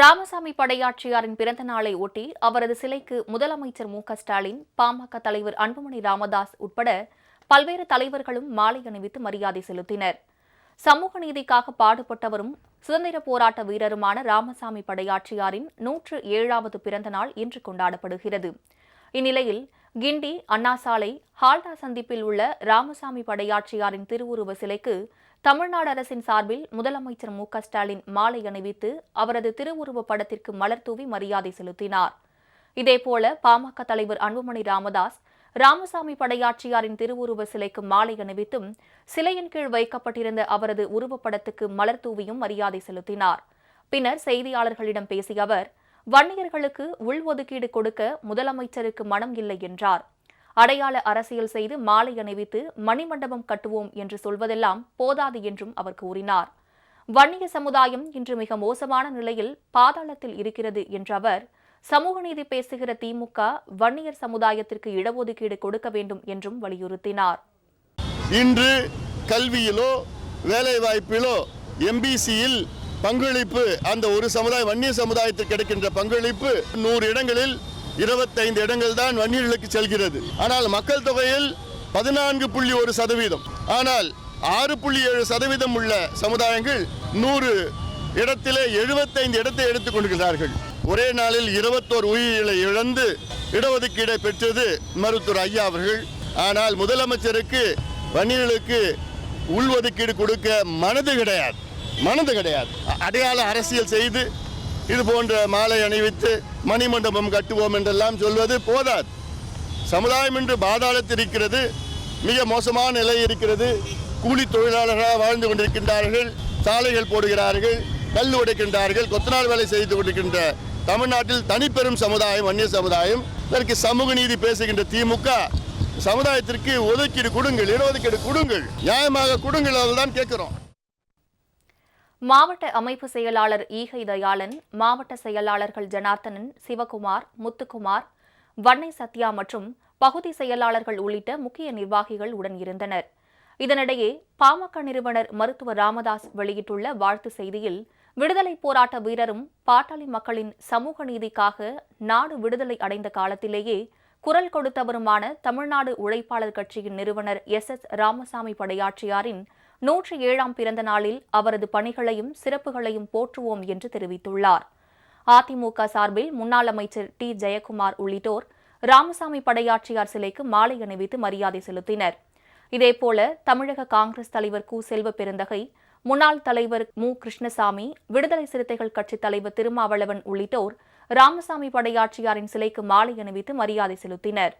ராமசாமி படையாட்சியாரின் பிறந்த நாளை ஒட்டி அவரது சிலைக்கு முதலமைச்சர் மு ஸ்டாலின் பாமக தலைவர் அன்புமணி ராமதாஸ் உட்பட பல்வேறு தலைவர்களும் மாலை அணிவித்து மரியாதை செலுத்தினர். சமூக நீதிக்காக பாடுபட்டவரும் சுதந்திர போராட்ட வீரருமான ராமசாமி படையாட்சியாரின் நூற்று ஏழாவது பிறந்த நாள் இன்று கொண்டாடப்படுகிறது. இந்நிலையில் கிண்டி அண்ணாசாலை ஹால்டா சந்திப்பில் உள்ள ராமசாமி படையாட்சியாரின் திருவுருவ சிலைக்கு தமிழ்நாடு அரசின் சார்பில் முதலமைச்சர் மு க ஸ்டாலின் மாலை அணிவித்து அவரது திருவுருவ படத்திற்கு மலர் தூவி மரியாதை செலுத்தினார். இதேபோல பாமக தலைவர் அன்புமணி ராமதாஸ் ராமசாமி படையாட்சியாரின் திருவுருவ சிலைக்கு மாலை அணிவித்தும் சிலையின் கீழ் வைக்கப்பட்டிருந்த அவரது உருவப்படத்துக்கு மலர் தூவியும் மரியாதை செலுத்தினார். பின்னர் செய்தியாளர்களிடம் பேசிய அவர் வன்னியர்களுக்கு உள்ஒதுக்கீடு கொடுக்க முதலமைச்சருக்கு மனம் இல்லை என்றார். அடையாள அரசியல் செய்து மாலை அணிவித்து மணிமண்டபம் கட்டுவோம் என்று சொல்வதெல்லாம் போதாது என்றும் அவர் கூறினார். வன்னிய சமுதாயம் இன்று மிக மோசமான நிலையில் பாதாளத்தில் இருக்கிறது என்ற அவர் சமூக நீதி பேசுகிற திமுக வன்னியர் சமுதாயத்திற்கு இடஒதுக்கீடு கொடுக்க வேண்டும் என்றும் வலியுறுத்தினார். இன்று கல்வியிலோ வேலைவாய்ப்பிலோ எம்பிசியில் பங்களிப்பு அந்த ஒரு சமுதாய வன்னிய சமுதாயத்திற்கு கிடைக்கின்ற பங்களிப்பு நூறு இடங்களில் இருபத்தைந்து இடங்கள் தான் வன்னியர்களுக்கு செல்கிறது. ஆனால் மக்கள் தொகையில் பதினான்கு புள்ளி ஒரு சதவீதம். ஆனால் ஆறு புள்ளி ஏழு சதவீதம் உள்ள சமுதாயங்கள் நூறு இடத்திலே எழுபத்தைந்து இடத்தை எடுத்துக் கொண்டிருக்கிறார்கள். ஒரே நாளில் இருபத்தோரு உயிர்களை இழந்து இடஒதுக்கீடை பெற்றது மருத்துவர் ஐயா அவர்கள். ஆனால் முதலமைச்சருக்கு வன்னியர்களுக்கு உள்ஒதுக்கீடு கொடுக்க மனது கிடையாது. மனது கிடையாது. அடையாள அரசியல் செய்து இது போன்ற மாலை அணிவித்து மணிமண்டபம் கட்டுவோம் என்றெல்லாம் சொல்வது போதாது. சமுதாயம் என்று பாதாளத்தில் இருக்கிறது மிக மோசமான நிலை இருக்கிறது. கூலி தொழிலாளர்களாக வாழ்ந்து கொண்டிருக்கின்றார்கள் சாலைகள் போடுகிறார்கள் கல் உடைக்கின்றார்கள் கொத்தனார் வேலை செய்து கொண்டிருக்கின்ற தமிழ்நாட்டில் தனிப்பெரும் சமுதாயம் அந்நிய சமுதாயம் இதற்கு சமூக நீதி பேசுகின்ற திமுக. சமுதாயத்திற்கு ஒதுக்கீடு கொடுங்கள் இடஒதுக்கீடு கொடுங்கள் நியாயமாக கொடுங்கள் அதுதான் கேட்குறோம். மாவட்ட அமைப்பு செயலாளர் ஈகை தயாளன் மாவட்ட செயலாளர்கள் ஜனார்த்தனன் சிவகுமார் முத்துக்குமார் வன்னை சத்யா மற்றும் பகுதி செயலாளர்கள் உள்ளிட்ட முக்கிய நிர்வாகிகள் உடன் இருந்தனர். இதனிடையே பாமக நிறுவனர் மருத்துவர் ராமதாஸ் வெளியிட்டுள்ள வாழ்த்து செய்தியில் விடுதலை போராட்ட வீரரும் பாட்டாளி மக்களின் சமூக நீதிக்காக நாடு விடுதலை அடைந்த காலத்திலேயே குரல் கொடுத்தவருமான தமிழ்நாடு உழைப்பாளர் கட்சியின் நிறுவனர் எஸ் எஸ் ராமசாமி படையாற்றியாரின் நூற்றி ஏழாம் பிறந்த நாளில் அவரது பணிகளையும் சிறப்புகளையும் போற்றுவோம் என்று தெரிவித்துள்ளார். அதிமுக சார்பில் முன்னாள் அமைச்சர் டி. ஜெயக்குமார் உள்ளிட்டோர் ராமசாமி படையாட்சியார் சிலைக்கு மாலை அணிவித்து மரியாதை செலுத்தினர். இதேபோல தமிழக காங்கிரஸ் தலைவர் கு. செல்வ பெருந்தகை முன்னாள் தலைவர் மு. கிருஷ்ணசாமி விடுதலை சிறுத்தைகள் கட்சித் தலைவர் திருமாவளவன் உள்ளிட்டோர் ராமசாமி படையாட்சியாரின் சிலைக்கு மாலை அணிவித்து மரியாதை செலுத்தினர்.